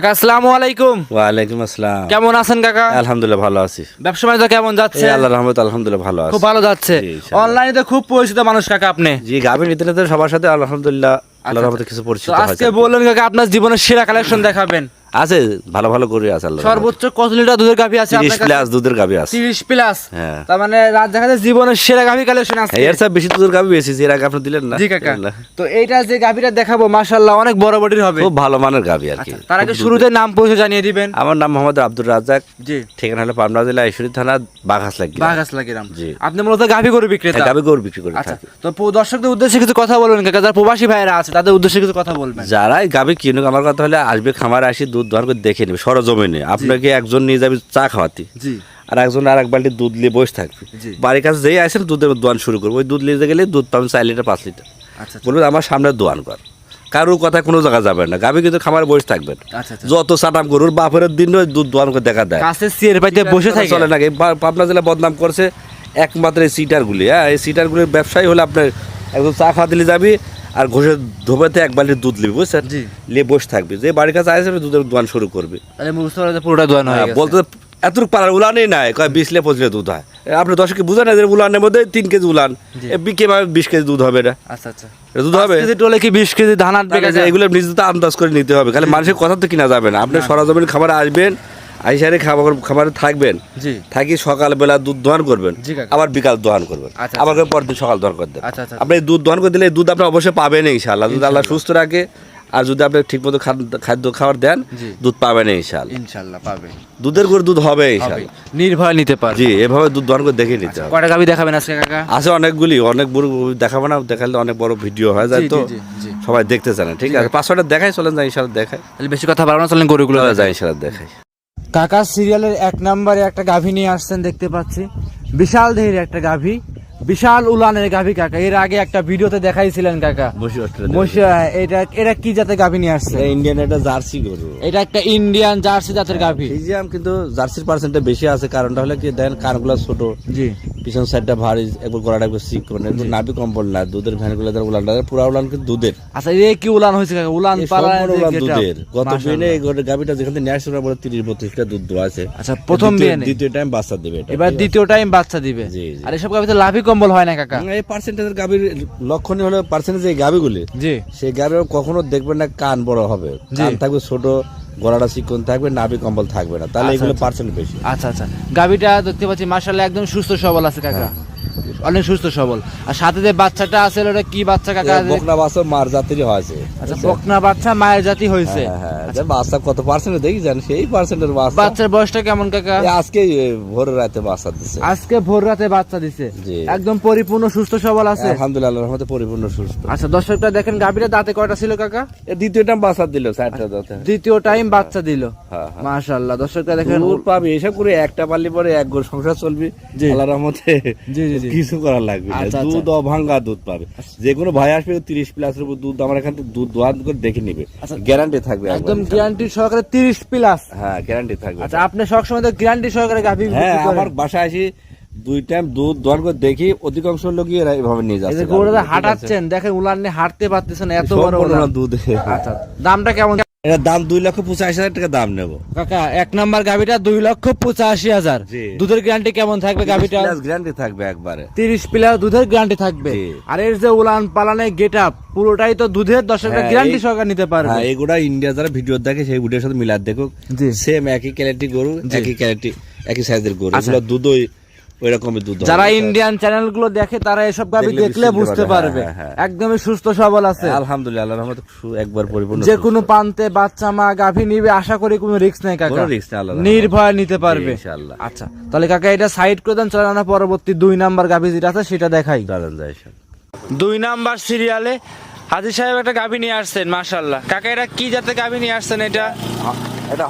কাকা আসসালামু আলাইকুম। ওয়ালাইকুম আসসালাম। কেমন আছেন কাকা? আলহামদুলিল্লাহ ভালো আছি। ব্যবসা বাণিজ্য কেমন যাচ্ছে? আল্লাহর রহমত আলহামদুলিল্লাহ ভালো আছি। খুব ভালো যাচ্ছে। অনলাইনে তো খুব পরিচিত মানুষ কাকা আপনি। জি গাবি নিতে সবার সাথে আলহামদুলিল্লাহ আল্লাহর রহমতে কিছু পরিচিত আজকে বললেন কাকা আপনার জীবনের সেরা কালেকশন দেখাবেন। আছে ভালো ভালো করে আছে সর্বোচ্চ কত লিটার দুধের গাভি আছে তিরিশ আপনার কাছে? প্লাস দুধের গাভী আছে। তিরিশ প্লাস হ্যাঁ। তার মানে রাত দেখা যায় জীবনের সেরা গাভি কালেকশন আছে। এর সাথে বেশি দুধের গাভী বেশি এর আগে আপনি দিলেন না। জি কাকা। তো এইটা যে গাভিটা দেখাবো মাশাআল্লাহ অনেক বড় বডির হবে। খুব ভালো মানের গাভী আর কি। আচ্ছা, তার আগে শুরুতে নাম পরিচয় জানিয়ে দিবেন। আমার নাম মোহাম্মদ আব্দুর রাজাক জি। ঠিকানা হলো পাবনা জেলা ঈশ্বরী থানা বাঘাস লাগি বাগাস লাগিরাম জি। আপনি মূলত গাভি গরু বিক্রেতা? গাভী গরু বিক্রি করে আচ্ছা থাকি। তো দর্শকদের উদ্দেশ্যে কিছু কথা বলবেন কাকা। যারা প্রবাসী ভাইয়েরা আছে তাদের উদ্দেশ্যে কিছু কথা বলবেন। যারাই গাভী কিনুক আমার কথা হলে আসবে খামারে আসি দুধ দোয়ান করে দেখে নেবে সরজমিনে। আপনাকে একজন নিয়ে যাবে চা খাওয়াতে। আর একজন আর এক বালতি দুধ নিয়ে বসে থাকবে। বাড়ির কাছে যেই আসেন দুধের দোয়ান শুরু করব। ওই দুধ নিতে গেলে দুধ পাবেন চার লিটার পাঁচ লিটার। আচ্ছা বলবেন আমার সামনে দোয়ান কর। কারোর কথা কোনো জায়গায় যাবেন না। গাভী কিন্তু খামারে বসে থাকবেন। আচ্ছা আচ্ছা। যত চাটাম গরুর বাপের দিন ওই দুধ দোয়ান করে দেখা দেয়। বসে থাকে। চলে না পাবনা জেলা বদনাম করছে একমাত্র এই সিটারগুলি। হ্যাঁ এই সিটারগুলির ব্যবসায়ী হলে আপনার একদম চা খাওয়া দিলে যাবি আর ঘষে ধোবাতে এক বালতি দুধ নিবি বুঝছেন। নিয়ে বসে থাকবি। যে বাড়ির কাছে আসবে দুধের দোয়ান শুরু করবে। পুরোটা দোয়ানো হয়ে বলতে এতটুকু পাড়ার উলানই নাই কয় বিশ লে পঁচিশ দুধ হয়। আপনি দশকে বুঝেন না যে উলানের মধ্যে তিন কেজি উলান। বিকে বিশ কেজি দুধ হবে না। আচ্ছা আচ্ছা। দুধ হবে? টোলে কি বিশ কেজি ধান আটবে এগুলো নিজে তো আন্দাজ করে নিতে হবে। খালি মানুষের কথা তো কিনা যাবে না। আপনি সরাজমিন খাবার আসবেন আইসারে খাবার খাবারে থাকবেন। জি। থাকি সকালবেলা দুধ দোয়ান করবেন। আবার বিকাল দোয়ান করবেন। আচ্ছা, আবার পরদিন সকাল দোয়ান করে দেবেন। আচ্ছা, আচ্ছা। আপনি দুধ দোয়ান করে দিলে দুধ আপনি অবশ্যই পাবেন ইনশাআল্লাহ। দুধ আল্লাহ সুস্থ রাখে আর যদি আপনি ঠিকমতো খাদ্য খাবার দেন দুধ পাবেন ইনশাআল্লাহ। ইনশাল্লাহ পাবে দুধের গরু দুধ হবে ইনশাআল্লাহ। নির্ভয় নিতে পারবে। জি এভাবে দুধ দোয়ান করে দেখে নিতে হবে। কয়টা গাভি দেখাবেন আজকে কাকা? আছে অনেকগুলি অনেক বড় দেখাবো না দেখালে অনেক বড় ভিডিও হয়ে যায় তো। জি, জি, জি। সবাই দেখতে চান ঠিক আছে? পাঁচশোটা দেখাই চলেন যাই ইনশাআল্লাহ দেখাই। তাহলে বেশি কথা বলব না চলেন গরুগুলো। যায় ইনশাআল্লাহ দেখাই। কাকা সিরিয়ালের এক নম্বরে একটা গাভী নিয়ে আসছেন দেখতে পাচ্ছি। বিশাল দেহের একটা গাভী বিশাল উলানের গাভী কাকা। এর আগে একটা ভিডিওতে দেখাইছিলেন কাকা। অস্ট্রেলিয়া এটা এটা কি জাতের গাভী নিয়ে আসছে ইন্ডিয়ান এটা জার্সি গরু। এটা একটা ইন্ডিয়ান জার্সি জাতের গাভী। ফিজিয়াম কিন্তু জার্সির পার্সেন্টটা বেশি আছে। কারণটা হলে কি দেন কানগুলো ছোট। জি। পিছন সাইডটা ভারী একবার গলাটা একবার চিকন একবার নাভি কম্বল না দুধের ভ্যানগুলো তার উলানটা পুরা উলান কিন্তু দুধের। আচ্ছা এ কি উলান হয়েছে কাকা? উলান এই উলান দুধের। গত বিনে এই গরুর গাভিটা যেখান থেকে নিয়ে আসছে ওরা বলে তিরিশ বত্রিশটা দুধ দেওয়া আছে। আচ্ছা প্রথম দ্বিতীয়- দ্বিতীয় টাইম বাচ্চা দিবে এটা এবার দ্বিতীয় টাইম বাচ্চা দিবে। আর এসব গাভিতে লাভি কম্বল হয় না কাকা? এই পার্সেন্টেজের গাভির লক্ষণই হলো পার্সেন্টেজ এই গাভিগুলি। জি। সেই গাভি কখনো দেখবেন না কান বড় হবে। কান থাকবে ছোট গলাটা চিকন থাকবে নাভি কম্বল থাকবে না। তাহলে আচ্ছা, এগুলো আচ্ছা। পার্সেন্ট বেশি। আচ্ছা আচ্ছা। গাভিটা দেখতে পাচ্ছি মার্শাল্লাহ একদম সুস্থ সবল আছে কাকা। অনেক সুস্থ সবল। আর সাথে যে বাচ্চাটা আছে ওটা কি বাচ্চা কাকা? বকনা বাচ্চা মার জাতিরই হয়েছে। আচ্ছা বকনা বাচ্চা মায়ের জাতি হয়েছে। হ্যাঁ, হ্যাঁ, যে বাচ্চা কত পার্সেন্ট দেখি জান সেই পার্সেন্টের বাচ্চা। বাচ্চার বয়সটা কেমন কাকা? আজকে ভোর রাতে বাচ্চা দিচ্ছে আজকে ভোর রাতে বাচ্চা দিছে? একদম পরিপূর্ণ সুস্থ সবল আছে? আলহামদুলিল্লাহ রহমতে পরিপূর্ণ সুস্থ। আচ্ছা দর্শকটা দেখেন গাভিটা দাঁতে কয়টা ছিল কাকা? দ্বিতীয় টাইম বাচ্চা দিল চারটা দাঁতে। দ্বিতীয় টাইম বাচ্চা দিল। হ্যাঁ, হ্যাঁ। মাশাআল্লাহ দর্শকটা দেখেন দুধ পাবি এসব করে একটা পারলি পরে এক গোর সংসার চলবি। জি। আল্লাহর রহমতে। কিছু করা লাগবে আচ্ছা, আচ্ছা। দুধ অভাঙ্গা দুধ পাবে। যে কোনো ভাই আসবে তিরিশ প্লাসের উপর দুধ আমার এখান থেকে দুধ দোয়ান করে দেখে নিবে। আচ্ছা। গ্যারান্টি থাকবে একদম। গ্যারান্টি সহকারে 30 প্লাস হ্যাঁ গ্যারান্টি থাকবে। আচ্ছা আপনি তো গ্যারান্টি সহকারে গাভি হ্যাঁ আমার বাসায় আসি দুই টাইম দুধ দোয়ান করে দেখি অধিকাংশ লোকই এরা এভাবে নিয়ে যাচ্ছে। হাঁটাচ্ছেন দেখেন উলান নিয়ে হাঁটতে পারতেছেন এত বড় দুধ। আচ্ছা। দামটা কেমন? এটার দাম দুই লক্ষ পঁচাশি হাজার টাকা দাম নেব। কাকা এক নাম্বার গাভিটা দুই লক্ষ পঁচাশি হাজার। জি। দুধের গ্যারান্টি কেমন থাকবে গাভিটা গ্যারান্টি থাকবে একবারে। তিরিশ প্লাস দুধের গ্যারান্টি থাকবে। জি। আর এর যে উলান পালানে গেট আপ পুরোটাই তো দুধের দর্শকরা হ্যাঁ, গ্যারান্টি এই- সহকারে নিতে পারবে। হ্যাঁ এগুলা ইন্ডিয়া যারা ভিডিও দেখে সেই ভিডিওর সাথে মিলার দেখুক। জি। সেম একই কোয়ালিটি গরু একই কোয়ালিটি একই সাইজের গরু। আচ্ছা। এগুলো দুধ ওই ওই রকমের দুধ যারা ইন্ডিয়ান চ্যানেলগুলো দেখে তারা এসব গাভি দেখলে বুঝতে বুঝতে পারবে, হ্যাঁ, হ্যাঁ। একদমই সুস্থ সবল আছে। আলহামদুলিল্লাহ রহমতে একবার পরিপূর্ণ যে কোনো পান্তে বাচ্চা মা গাভি নিবে আশা করি কোনো রিস্ক নেই কাকা। নির্ভয় নিতে পারবে। ইনশাআল্লাহ। আচ্ছা তাহলে কাকা এটা সাইড করে দেন চলেন পরবর্তী দুই নাম্বার গাভি যেটা আছে সেটা দেখাই। দাঁড়ান দুই নাম্বার সিরিয়ালে হাজির সাহেব একটা গাভি নিয়ে আসছেন মাশাল্লাহ কাকা এটা কি জাতের গাভি নিয়ে আসছেন এটা? এটা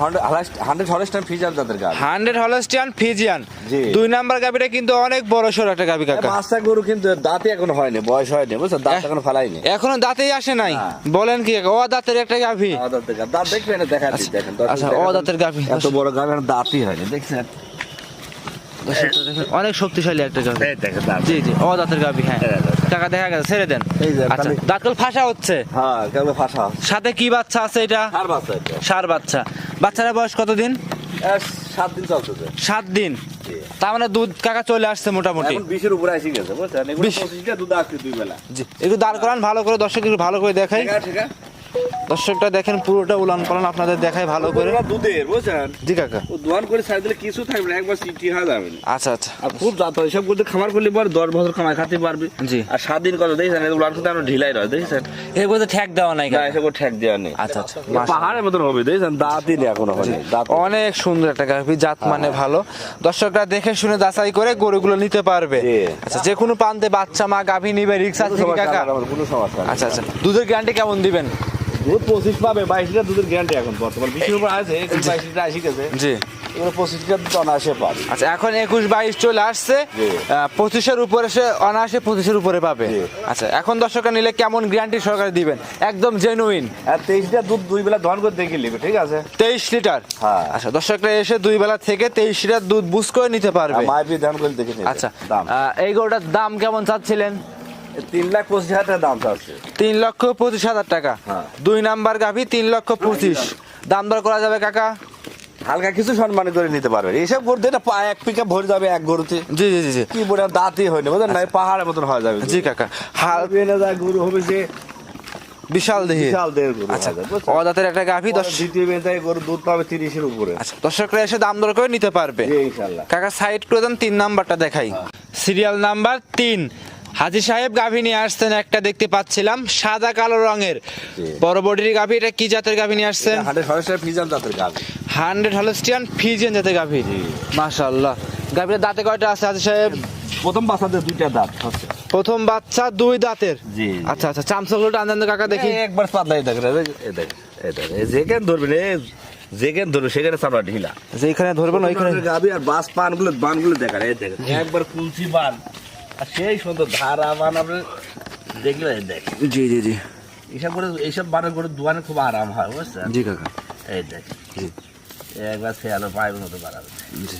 হান্ড্রেড হলস্টাইন ফিজার যাদের গাছ হান্ড্রেড হলস্টিয়ান ফিজিয়ান। জি। দুই নাম্বার গাভিটা কিন্তু অনেক বড় সড় একটা গাভি কাকা। পাঁচটা গরু কিন্তু দাঁতে এখন হয়নি বয়স হয়নি বুঝছ? দাঁত এখনও ফেলাইনি এখনও দাঁতেই আসে নাই। হ্যাঁ। বলেন কি? ও দাঁতের একটা গাভি। দাঁত দেখা দাঁত দেখবেন দেখা দেখেন আচ্ছা, ও দাঁতের গাভী। এত বড় গাভী দাঁতই হয়নি দেখছেন? অনেক শক্তিশালী একটা গাভি। জি জি ও দাঁতের গাভি হ্যাঁ। টাকা দেখা গেছে ছেড়ে দেন। এই আচ্ছা দাঁতকল ফাঁসা হচ্ছে? হ্যাঁ ফাঁসা? সাথে কি বাচ্চা আছে এটা? বাচ্চা সার বাচ্চা। বাচ্চারা বয়স কতদিন? সাত দিন চলতেছে। সাত দিন। তার মানে দুধ কাকা চলে আসছে মোটামুটি। এখন বিশের উপরে এসে গেছে বুঝছেন? এগুলো বিশ। পঁচিশটা দুধ আসছে দুই বেলা। জি একটু দাঁড় করান ভালো করে দর্শক একটু ভালো করে দেখাই। ঠিক আছে ঠিক। আছে দর্শকটা দেখেন পুরোটা উলান পালান আপনাদের দেখায় ভালো করে। দুধের বুঝছেন? জি কাকা। ও দোয়ান করে ছাড় দিলে কিছু থাকবে না একবার সিটি হয়ে যাবে। আচ্ছা আচ্ছা। আর খুব জাত হয় সব করতে খামার করলে পরে দশ বছর খামার খাতে পারবে। জি। আর সাত দিন কথা দেখছেন? এগুলো আর কিন্তু আমরা ঢিলাই রয় দেখছেন? এর মধ্যে ঠ্যাক দেওয়া নাই না এসব ঠেক দেওয়া নেই। আচ্ছা আচ্ছা। পাহাড়ের মতন হবে দেখছেন? দাঁতই নেই এখনও দাঁত অনেক সুন্দর একটা গাভি জাত মানে ভালো। দর্শকরা দেখে শুনে যাচাই করে গরুগুলো নিতে পারবে। আচ্ছা যে কোনো প্রান্তে বাচ্চা মা গাভি নিবে রিক্সা থেকে কাকা? আচ্ছা আচ্ছা। দুধের গ্যারান্টি কেমন দিবেন? দুধ পঁচিশ পাবে বাইশ লিটার দুধের গ্যারান্টি এখন বর্তমান। বিশের উপর আছে একুশ বাইশ লিটার আসি গেছে জি। এগুলো পঁচিশ লিটার দুধ অনায়াসে পাবে। আচ্ছা এখন একুশ বাইশ চলে আসছে। পঁচিশের উপরে সে অনায়াসে পঁচিশের উপরে পাবে। আচ্ছা এখন দর্শকরা নিলে কেমন গ্যারান্টি সরকার দিবেন? একদম জেনুইন আর তেইশ লিটার দুধ দুই বেলা দহন করে দেখে নিবে ঠিক আছে? তেইশ লিটার? হ্যাঁ। আচ্ছা দর্শকরা এসে দুই বেলা থেকে তেইশ লিটার দুধ বুঝ করে নিতে পারবে। মাইপি ধান করে দেখে আচ্ছা দাম। এই গরুটার দাম কেমন চাচ্ছিলেন? তিন লাখ পঁচিশ হাজার টাকা দাম চাচ্ছে। তিন লক্ষ পঁচিশ হাজার টাকা। হ্যাঁ। দুই নাম্বার গাভি তিন লক্ষ পঁচিশ। দাম দর করা যাবে কাকা? হালকা কিছু সম্মান করে নিতে পারবে। এইসব পা এক পিকা ভরে যাবে এক গরুতে। জি জি জি কি বলে দাঁতই হয় না বুঝলেন? না পাহাড়ের মতন হয়ে যাবে জি কাকা। হাল গরু হবে যে বিশাল দেহি। বিশাল দেড় গরু আচ্ছা। হয়ে? অদাতের একটা গাভি দশ দ্বিতীয় বেনে যায় গরু দুধ পাবে তিরিশের উপরে। আচ্ছা দর্শকরা এসে দাম দর করে নিতে পারবে। জি ইনশাল্লাহ কাকা সাইড করে দেন তিন নাম্বারটা দেখাই। সিরিয়াল নাম্বার তিন। হাজি সাহেব গাভী নিয়ে আসছেন একটা দেখতে পাচ্ছিলাম সাদা কালো রঙের। পরবর্তী গাভী এটা কি জাতের গাভী নিয়ে আসছেন? হান্ড্রেড হলস্টিয়ান ফিজিয়ান জাতের গাভী। মাশাআল্লাহ। গাভীর দাঁতে কয়টা আছে হাজি সাহেব? প্রথম বাসাতে দুইটা দাঁত প্রথম বাচ্চা দুই দাঁতের? জি। আচ্ছা আচ্ছা চামচগুলো টান কাকা দেখি। একবার পাতলা এই যেখানে ধরবেন এই যেখানে ধরবে সেখানে চাপড়া ঢিলা। যেখানে ধরবেন ওইখানে। গাবি আর বাস পানগুলো বানগুলো দেখান এই দেখেন একবার কুলসি বান। আর সেই সুন্দর ধারা বান আপনি দেখলে দেখেন জি জি জি। এইসব করে এইসব বানের করে দোয়ানে খুব আরাম হয় বুঝছেন? জি কাকা। এই দেখেন জি। একবার খেয়ালো পায়ের মতো বাড়াবে। জি।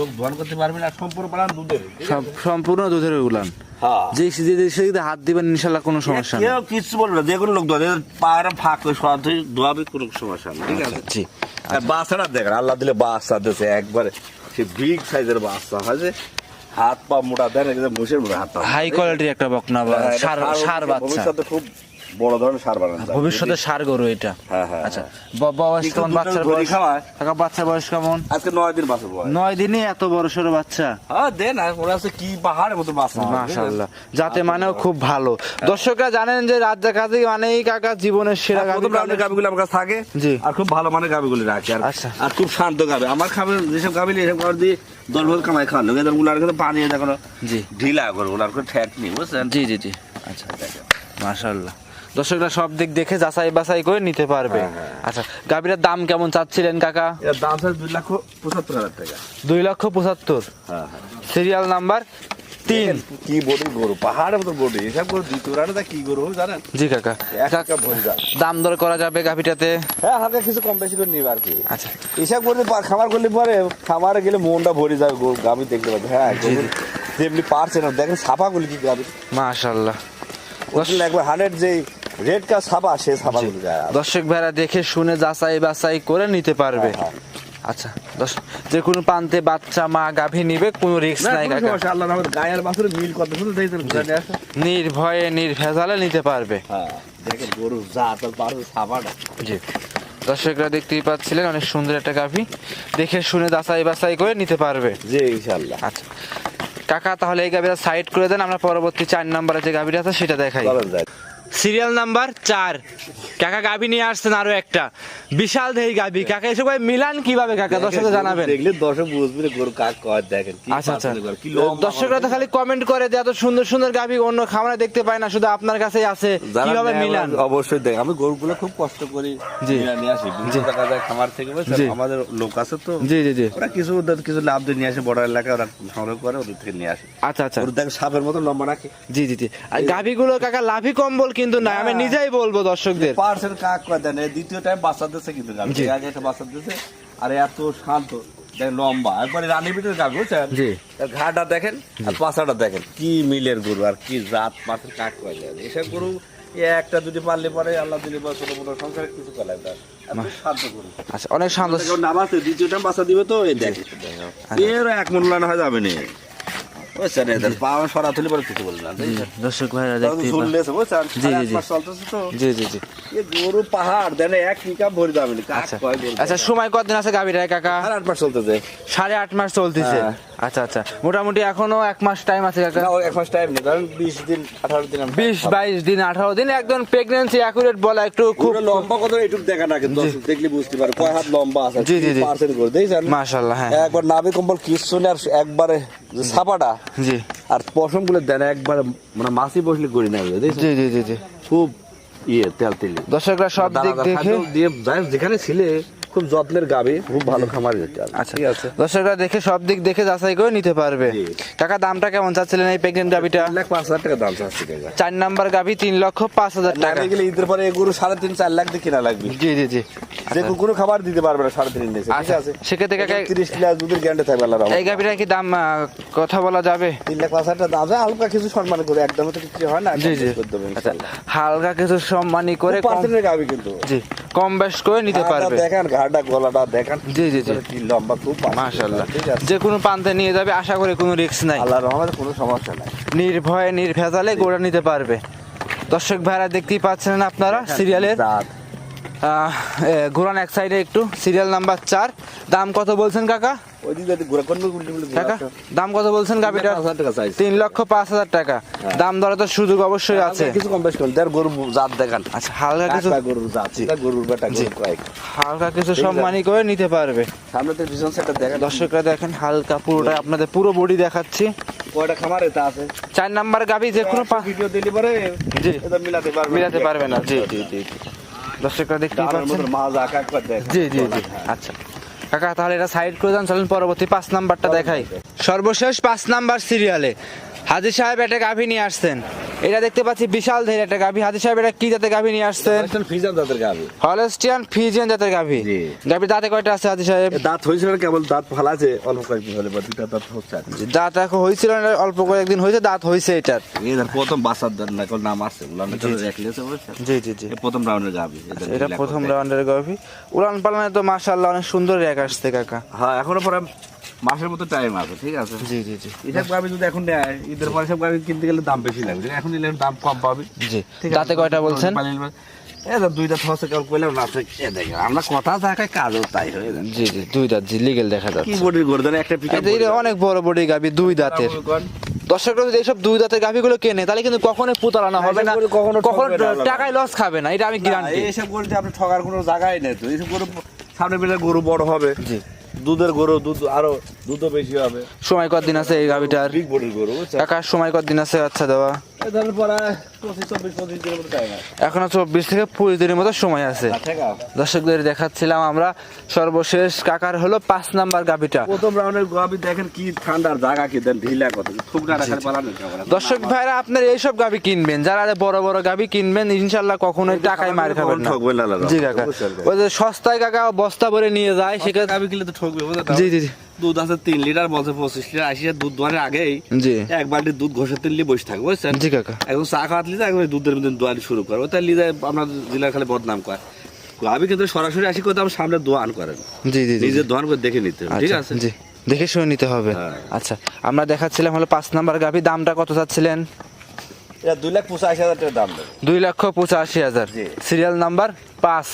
লোক করতে সম্পূর্ণ বানান দুধের। ঠিক সম্পূর্ণ দুধের উলান। হ্যাঁ। যে সেদিকে হাত দিবেন ইনশাল্লাহ কোনো সমস্যা নেই। কেউ কিছু বলবে না যে কোনো লোক দোয়া পায়ের ফাঁক করে সব দোয়াবে কোনো সমস্যা নেই ঠিক আছে? জি। আর বাচ্চাটা দেখেন আল্লাহ দিলে বাচ্চা দিয়েছে একবারে সে বিগ সাইজের বাচ্চা হয় যে। হাত পা মোটা দেন একদম মুসের মোটা হাত পা। হাই কোয়ালিটির একটা বকনা হ্যাঁ, সার সার বাচ্চা। ভবিষ্যতে খুব বড় ধরনের সার বানানো যায়। ভবিষ্যতে সার গরু এটা। হ্যাঁ, হ্যাঁ, আচ্ছা ব- বয়স কেমন? বাচ্চার বয়স? খাওয়ায়? কাকা বাচ্চার বয়স কেমন? আজকে নয় দিন বাসে বয় নয় দিনে এত বড় সড়ো বাচ্চা? হ্যাঁ দেন আর ওরা আছে কি পাহাড়ের মতো বাচ্চা মাশাআল্লাহ। যাতে মানেও খুব ভালো। দর্শকরা জানেন যে রাজ্জাক কাজী মানেই কাকা জীবনের সেরা আর গাভী প্রথম রাউন্ডের গাবিগুলো আমার কাছে থাকে। আর খুব ভালো মানের গাবিগুলো রাখে। আর আচ্ছা। আর খুব শান্ত গাবে আমার খাবে যেসব গাবি এসব দিয়ে দল ভোর কামাই খাওয়ানো এদের কিন্তু পানি দেখো ঢিলা করে ওলার করে ঠ্যাক নেই বুঝছেন? জি জি জি। আচ্ছা মাশাআল্লাহ। দর্শকরা সব দিক দেখে যাচাই বাছাই করে নিতে পারবে। হ্যাঁ, আচ্ছা গাভীর দাম কেমন চাচ্ছিলেন কাকা? এর দাম স্যার দুই লক্ষ পঁচাত্তর হাজার টাকা। দুই লক্ষ পঁচাত্তর। হ্যাঁ হ্যাঁ। সিরিয়াল নাম্বার তিন। কি বডি গরু পাহাড়ের মতো বডি। এসব গরু দ্বিতীয় রানে কি গরু জানেন? জি কাকা। ভরে যায় দাম দর করা যাবে গাভীটাতে? হ্যাঁ হালকা কিছু কম বেশি করে নিবে আর কি। আচ্ছা। এসব খামার করলে পরে খামারে গেলে মনটা ভরে যাবে দেখতে পাবে। হ্যাঁ যেমনি পারছে না দেখেন কি গাবি মাশাআল্লাহ। একবার হান্ড্রেড যে রেড কা ছাপা সে যায় দর্শক ভাইরা দেখে শুনে যাচাই বাছাই করে নিতে পারবে। হ্যাঁ, আচ্ছা দশ যে কোনো প্রান্তে বাচ্চা মা গাভী নিবে কোনো রিস্ক নাই কাকা। গায়ের মিল কত সুন্দর। নির্ভয়ে নির্ভেজালে নিতে পারবে। হ্যাঁ দেখেন গরু জি। দর্শকরা দেখতেই পাচ্ছিলেন অনেক সুন্দর একটা গাভী। দেখে শুনে যাচাই বাছাই করে নিতে পারবে। জি ইনশাল্লাহ আচ্ছা কাকা তাহলে এই গাভীটা সাইড করে দেন আমরা পরবর্তী চার নাম্বারে যে গাভীটা আছে সেটা দেখাই। সিরিয়াল নাম্বার চার। কাকা গাভী নিয়ে আসছেন আরও একটা। বিশাল দেহি গাভী কাকা এসব মিলান কীভাবে কাকা? দর্শকদের জানাবেন। দেখলে দর্শক বুঝবে গরু কাক কয় দেখেন আচ্ছা আচ্ছা। দর্শকরা তো খালি কমেন্ট করে যে এত সুন্দর সুন্দর গাভী অন্য খামারে দেখতে পায় না শুধু আপনার কাছেই আছে। কীভাবে মিলান? অবশ্যই দেখ আমি গরুগুলো খুব কষ্ট করি। নিয়ে আসি। টাকা যায় খামার থেকে? আমাদের লোক আছে তো। জি জি জি। ওরা কিছু কিছু লাভ দিয়ে নিয়ে আসে বর্ডার এলাকায় ওরা সংগ্রহ করে ওদের থেকে নিয়ে আসে। আচ্ছা আচ্ছা। ওর দেখ সাপের মতো লম্বা রাখে জি জি জি। আর গাভীগুলো কাকা লাভি কম্বল কিন্তু না আমি নিজেই বলব দর্শকদের। পার্সেন্ট কাক করে দেন দ্বিতীয় টাইম বাচ্চা দিচ্ছে কিন্তু। আগে একটা বাচ্চা দিচ্ছে আর এত শান্ত লম্বা। একবারে রানী ভিতরে গাছ বুঝছেন? জি। ঘাটা দেখেন আর পাশাটা দেখেন কি মিলের গরু আর কি জাত মাথা কাক পাইলে এসব গরু একটা দুটি পারলে পরে আল্লাহ দিলে বা ছোট মোটো সংসারে কিছু করায় তার শান্ত গরু। আচ্ছা অনেক শান্ত কেউ নামাতে দ্বিতীয়টা বাসা দিবে তো এই দেখে এর এক মন লানা হয়ে যাবে না। বুঝছেন এদের পা সরা তুলি পরে কিছু বলবে না দর্শক ভাইরা তাও তো দেখতেই পান ঝুললেছে, বুঝছেন? জি, সাড়ে জি, আট মাস চলতেছে তো। জি জি জি। এ গরু পাহাড় দেন এক পিকআপ ভরে আচ্ছা। আচ্ছা সময় কতদিন আছে কাকা? সাড়ে আট মাস চলতেছে। সাড়ে আট মাস চলতেছে। হ্যাঁ। আচ্ছা আচ্ছা। মোটামুটি এখনও এক মাস টাইম আছে কাকা? এক মাস টাইম নেই কারণ বিশ দিন আঠারো দিন বিশ বাইশ দিন আঠারো দিন একদম প্রেগনেন্সি অ্যাকুরেট বলা একটু খুব লম্বা কত এটুক দেখা না কিন্তু দেখলে বুঝতে পারে কয় হাত লম্বা আছে জি, জি, জি। পার্সেন্ট করে মাশাল্লাহ হ্যাঁ। একবার নাভি কম্বল কিচ্ছু নেই আর একবারে ছাপাটা জি। আর পশমগুলো দেন একবার মানে মাছি বসলে করি না জি জি জি জি। খুব ইয়ে তেল তেল। দর্শকরা সব দিক দেখে দিয়ে যেখানে ছিলে খুব যত্নের গাবি খুব ভালো খামার আচ্ছা। ঠিক আছে। দর্শকরা দেখে সব দিক দেখে যাচাই করে নিতে পারবে। কাকা দামটা কেমন চাচ্ছিলেন এই প্রেগনেন্ট তিন লাখ পাঁচ হাজার টাকা দাম চাচ্ছি চার নাম্বার গাভি তিন লক্ষ পাঁচ হাজার টাকা। গেলে ঈদের পরে এগুলো সাড়ে তিন চার লাখ দিয়ে কিনা লাগবে। জি জি জি। যে কোনো খাবার দিতে পারবে না সাড়ে তিন ঠিক আচ্ছা। আছে? সেক্ষেত্রে কাকা তিরিশ কিলো দুধের থাকবে আল্লাহ এই গাভিটার কি দাম কথা বলা যাবে? তিন লাখ পাঁচ হাজার টাকা দাম হালকা কিছু সম্মান করে একদম তো কিছু হয় না জি জি। আচ্ছা হালকা কিছু সম্মানী করে কম- পার্সেন্টের গাবি কিন্তু। জি কম বেশ করে নিতে পারবে। দেখেন ঘাড়টা গলাটা দেখেন। জি, জি, জি। কি লম্বা খুব মাশাআল্লাহ। ঠিক আছে। যে কোনো প্রান্তে নিয়ে যাবে আশা করে কোনো রিস্ক নাই। আল্লাহ রহমতে কোনো সমস্যা নাই। নির্ভয়ে নির্ভেজালে গোড়া নিতে পারবে। দর্শক ভাইরা দেখতেই পাচ্ছেন আপনারা সিরিয়ালের ঘোরান এক সাইডে একটু সিরিয়াল নাম্বার চার। দাম কত বলছেন কাকা? দাম কত বলছেন গাভিটার? তিন লক্ষ পাঁচ হাজার টাকা। দাম দরে তো সুযোগ অবশ্যই আছে। হালকা কিছু কম বেশ করুন জাত দেখান। আচ্ছা হালকা কিছু গরুর জাত গরুর বেটা হালকা কিছু সম্মানী করে নিতে পারবে। সামনে তো সেটা দেখেন। দর্শকরা দেখেন হালকা পুরোটা আপনাদের পুরো বডি দেখাচ্ছি। কয়টা খামার এটা আছে? চার নাম্বার গাভি যে কোনো ভিডিও দিলে পরে জি। মিলাতে পারবে মিলাতে পারবে না জি জি জি। দর্শকরা দেখতেই পাচ্ছেন। জি জি জি। আচ্ছা। কাকা তাহলে এটা সাইড করে দেন চলেন পরবর্তী পাঁচ নাম্বারটা দেখাই। সর্বশেষ পাঁচ নাম্বার সিরিয়ালে হাজির সাহেব একটা গাভী নিয়ে আসছেন। এটা দেখতে পাচ্ছি বিশাল ধের একটা গাভী। হাজির সাহেব এটা কি জাতের গাভী নিয়ে আসছেন? ফিজার দাঁতের গাবি হলস্টিয়ান ফিজিয়ান জাতের গাভী। জি। গাভীর দাঁতে কয়টা আছে হাজির সাহেব? দাঁত হয়েছিল কেবল দাঁত ফালা আছে অল্প কয়েকদিন হলে বা দুটা দাঁত হচ্ছে দাঁত এখন হয়েছিল না অল্প কয়েকদিন হয়েছে দাঁত হয়েছে এটার। এদের প্রথম বাসার দাঁত না কোন নাম আছে উলান জি জি। জি প্রথম রাউন্ডের গাবি এদের এটা প্রথম। রাউন্ডের গাভী। উড়ান পালানে তো মাশাআল্লাহ অনেক সুন্দর র্যাক আসছে কাকা। হ্যাঁ এখনও পরে মাসের মতো টাইম আছে ঠিক আছে? জি জি জি। এসব গাবি যদি এখন নেয় ঈদের পরে সব গাবি কিনতে গেলে দাম বেশি লাগবে। এখন নিলে দাম কম পাবে। জি। দাঁতে কয়টা বলছেন? এ তো দুইটা থসে কেউ কইলাম না এ দেখেন আমরা কথা থাকায় কাজও তাই হয়ে যায়। জি জি দুই দাঁত জি লিগেল দেখা কি বডির করে একটা পিক এটা- এটা অনেক বড় বড় গাভী দুই দাঁতের। দর্শকরা যদি এইসব দুই দাঁতের গাভীগুলো কেনে তাহলে কিন্তু কখনোই পুতালানো হবে না। কখনো কখনো। টাকায় লস খাবে না এটা আমি গ্যারান্টি এইসব গরুতে আপনি ঠকার কোনো জায়গায় নেই তো এইসব গরু সামনে বেলে গরু বড় হবে। জি। দুধের গরু দুধ আরও দুধও বেশি হবে। সময় কত দিন আছে এই গাভীটার? বিগ বডির গরু বুঝছেন? সময় কত দিন আছে আচ্ছা দেওয়া? ধরেন পরে এখনও চব্বিশ থেকে পঁচিশ দিনের মতো সময় আছে। দর্শকদের দেখাচ্ছিলাম আমরা সর্বশেষ কাকার হলো পাঁচ নাম্বার গাভীটা। প্রথম রাউন্ডের গাবি দেখেন কি ঠান্ডার জায়গা কি দেন ঢিলা কত দর্শক ভাইরা আপনার এইসব গাভী কিনবেন যারা বড় বড় গাভী কিনবেন ইনশাল্লাহ কখনোই টাকায় মার খাবেন না। জি কাকা। ওই যে সস্তায় কাকা বস্তা ভরে নিয়ে যায় সেক্ষেত্রে গাবি কিনলে তো ঠকবে জি জি জি। দুধ আছে তিন লিটার বলছে পঁচিশ লিটার আশি দুধ দোয়ানের আগেই এক বালতি দুধ ঘষে তেল নিয়ে বসে থাকবে বুঝছেন? জি কাকা। এখন চা খাওয়াত লিজে একবার দুধের মধ্যে দোয়ানি শুরু করে। ওটা লিজা আপনার জেলার খালি বদনাম করে। আমি কিন্তু সরাসরি আসি কথা আমার সামনে দোয়ান করেন। জি জি নিজের দোয়ান করে দেখে নিতে হবে ঠিক আচ্ছা, আছে? জি দেখে শুনে নিতে হবে। হ্যাঁ। আচ্ছা আমরা দেখাচ্ছিলাম হলো পাঁচ নাম্বার গাভি দামটা কত চাচ্ছিলেন? এটা দুই লাখ পঁচাশি হাজার টাকা দাম দুই লক্ষ পঁচাশি হাজার। জি। সিরিয়াল নাম্বার পাঁচ।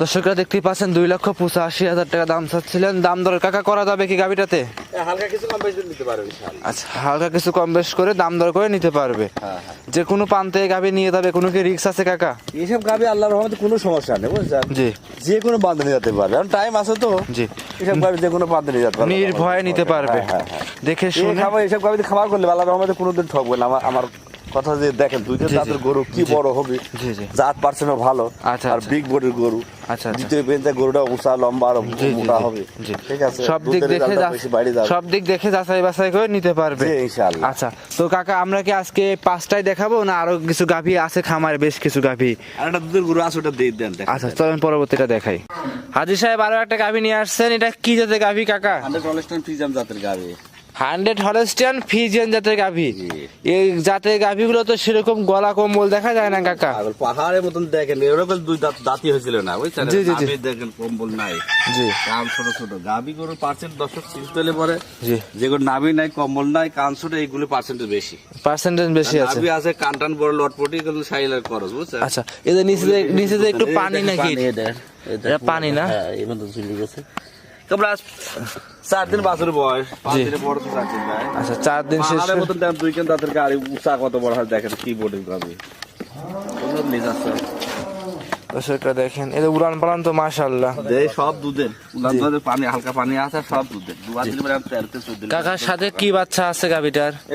দর্শকরা দেখতেই পাচ্ছেন দুই লক্ষ পঁচাশি হাজার টাকা দাম চাচ্ছিলেন। দাম দর কাকা করা যাবে কি গাভীটাতে হালকা কিছু কম বেশি নিতে পারবে আচ্ছা হালকা কিছু কম বেশ করে দাম দর করে নিতে পারবে। হ্যাঁ হ্যাঁ। যে কোনো প্রান্তে গাভী নিয়ে যাবে কোনো কি রিক্স আছে কাকা? এইসব গাবি আল্লাহর রহমতে কোনো সমস্যা নেই বুঝছেন? জি। যে কোনো বান্ধে নিয়ে যেতে পারবে এখন টাইম আছে তো। জি। এসব গাবি যে কোনো বান্ধে নিয়ে যেতে পারবে নির্ভয়ে নিতে পারবে। হ্যাঁ। দেখে শুনে খাবার এসব গাবিতে খাবার করলে আল্লাহর রহমতে কোনোদিন ঠকবে না আমার আমার কথা যে দেখেন দুইটা। জাতের গরু কি বড় হবে? জাত পার্সেন্টও ভালো আচ্ছা, আর আচ্ছা। বিগ বডির গরু। আচ্ছা আচ্ছা। দ্বিতীয় বেঞ্চে গরুটা উঁচা লম্বা আর মোটা হবে। ঠিক আছে? সব দিক দেখে সব দিক দেখে যাচাই বাছাই করে নিতে পারবে। ইনশাআল্লাহ। আচ্ছা তো কাকা আমরা কি আজকে পাঁচটায় দেখাবো না আরও কিছু গাভী আছে খামারে বেশ কিছু গাভী? আর একটা দুধের গরু আছে ওটা দিয়ে দেন আচ্ছা চলেন পরবর্তীটা দেখাই। হাজি সাহেব আরও একটা গাভি নিয়ে আসছেন এটা কি জাতের গাভি কাকা? হান্ড্রেড ফ্রিজাম জাতের হান্ড্রেড হলস্টিয়ান ফিজিয়ান জাতের গাভি। এই জাতের গাভিগুলো তো সেরকম গলা কম্বল দেখা যায় না কাকা। পাহাড়ের মতন দেখেন এরকম দুই দাঁত দাঁতি হয়েছিল না বুঝছেন? জি, জি, জি। দেখেন কম্বল নাই। জি। কান ছোট ছোট গাবি গরুর পার্সেন্ট দর্শক চিনতে পরে। জি। যেগুলো নাভি নাই কম্বল নাই কান ছোট এইগুলো পার্সেন্টেজ বেশি। পার্সেন্টেজ বেশি আছে। নাভি আছে কান টান বড় লটপটি এগুলো সাইলের খরচ বুঝছেন? আচ্ছা এদের নিচে নিচে একটু পানি নাকি? এটা পানি না? হ্যাঁ এই মতো ঝুলে গেছে। তোমরা চার দিন বাছুর বয়স পাঁচ দিনের পর তো চার দিন আচ্ছা চার দিন শেষ করে- মতন দুই কেন তাদের গাড়ি উঁচা কত বড় হয় দেখেন কি বোর্ডিং সুন্দর নিজ আছে। দর্শকরা দেখেন এটা উড়ান পালান তো মাশাল্লাহ সব দুধের দুধের পানি হালকা পানি আছে সব দুধের দু দিন পরে আমি তেরোতে চোদ্দ কাকার সাথে কি বাচ্চা আছে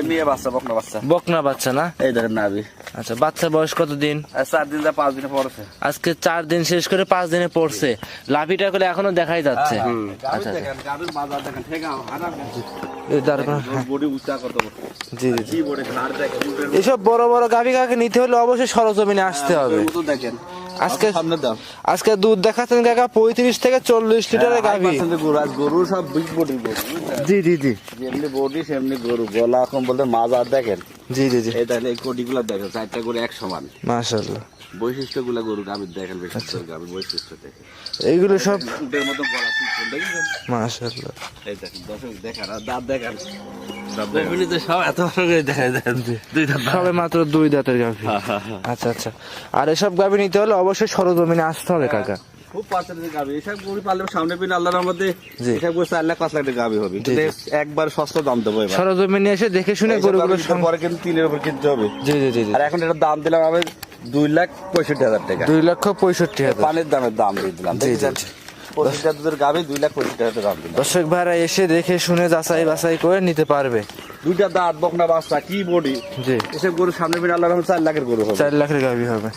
মেয়ে বাচ্চা বকনা বাচ্চা। বকনা বাচ্চা না? এই দেখেন নাবি আচ্ছা বাচ্চার বয়স কত দিন আর চার দিন যা পাঁচ দিনে পড়ছে। আজকে চার দিন শেষ করে পাঁচ দিনে পড়ছে। লাভিটা করে এখনও দেখাই যাচ্ছে। আচ্ছা দেখেন বাজার দেখেন ঠেকা হারাম এই দাঁড়ান, হ্যাঁ, বডি উঁচা কত বড়। বডি গাভি কাকে নিতে হলে অবশ্যই সরজমিনে আসতে হবে। দেখেন। আজকে- আজকে দুধ দেখাচ্ছেন কাকা পঁয়ত্রিশ থেকে চল্লিশ লিটারের গাভি। গরু সব বিগ বডি জি জি জি। যেমনি বডি সেমনি গরু। গলা এখন বলতে মাজার দেখেন। জি জি জি। দেখেন এই কোটিগুলো দেখেন চারটা গরু এক সমান। মাশাল্লাহ বৈশিষ্ট্যগুলো গরু গাভীর দেখেন বিশেষ করে বৈশিষ্ট্য দেখেন এইগুলো সব উটের মতো গলা পিছন দেখেছেন? মাশাল্লাহ এই দেখেন দর্শক দেখেন আর দাঁত দেখেন করে দেখা আচ্ছা আচ্ছা। আর এসব গাভী নিতে হলে অবশ্যই সরজমিনে আসতে হবে কাকা। খুব পার্সেন্টেজ গাভী এসব গরু পারলে সামনে পিন আল্লাহর মধ্যে এসব গরু চার লাখ পাঁচ লাখ টাকা হবে। কিন্তু একবার সস্তা দাম দেবো সরজমিনে এসে দেখে শুনে গরুগুলো পরে কিন্তু তিনের উপর কিনতে হবে। জি জি জি জি। আর এখন এটা দাম দিলাম আমি দুই লাখ পঁয়ষট্টি হাজার টাকা। দুই লক্ষ পঁয়ষট্টি হাজার। পানির দামের দাম দিয়ে দিলাম জি, জি, দর্শক ভাইরা এসে দেখে শুনে যাচাই বাছাই করে নিতে পারবে। দুইটা দাঁত বকনা বাচ্চা কি বডি? এসব গরু সামনে পিন আল্লাহর চার লাখের গরু হবে। চার লাখের গাভি হবে।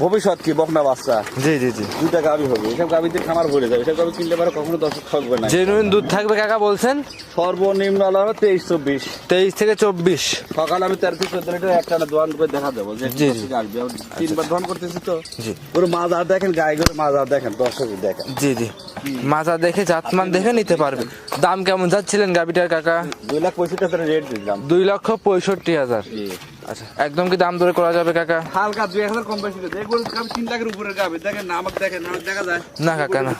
ভবিষ্যৎ কি বকনা বাচ্চা? জি জি জি। দুইটা গাভী হবে এসব গাভীতে খামার ভরে যাবে এসব গাভী কিনলে পারে কখনো দর্শক থাকবে না। জেনুইন দুধ থাকবে কাকা বলছেন? সর্বনিম্ন আলো হবে তেইশ চব্বিশ। তেইশ থেকে চব্বিশ। সকালে আমি তেরো থেকে চোদ্দ লিটার একটা দোয়ান করে দেখা দেবো যে জি, জি। গাড়ি তিনবার দোয়ান করতেছি তো। জি। পুরো মাজার দেখেন গায়ে করে মাজার দেখেন দর্শক দেখেন। জি জি। মাজা দেখে জাতমান দেখে নিতে পারবে। দাম কেমন যাচ্ছিলেন গাভিটার কাকা? দুই লাখ পঁয়ষট্টি হাজার রেট দিলাম। দুই লক্ষ পঁয়ষট্টি হাজার। আচ্ছা একদম কি দাম দরে করা যাবে কাকা? হালকা দুই হাজার কম বেশি তিন লাখের উপরে গাবে দেখেন না আমাকে দেখেন দেখা যায়। না কাকা না।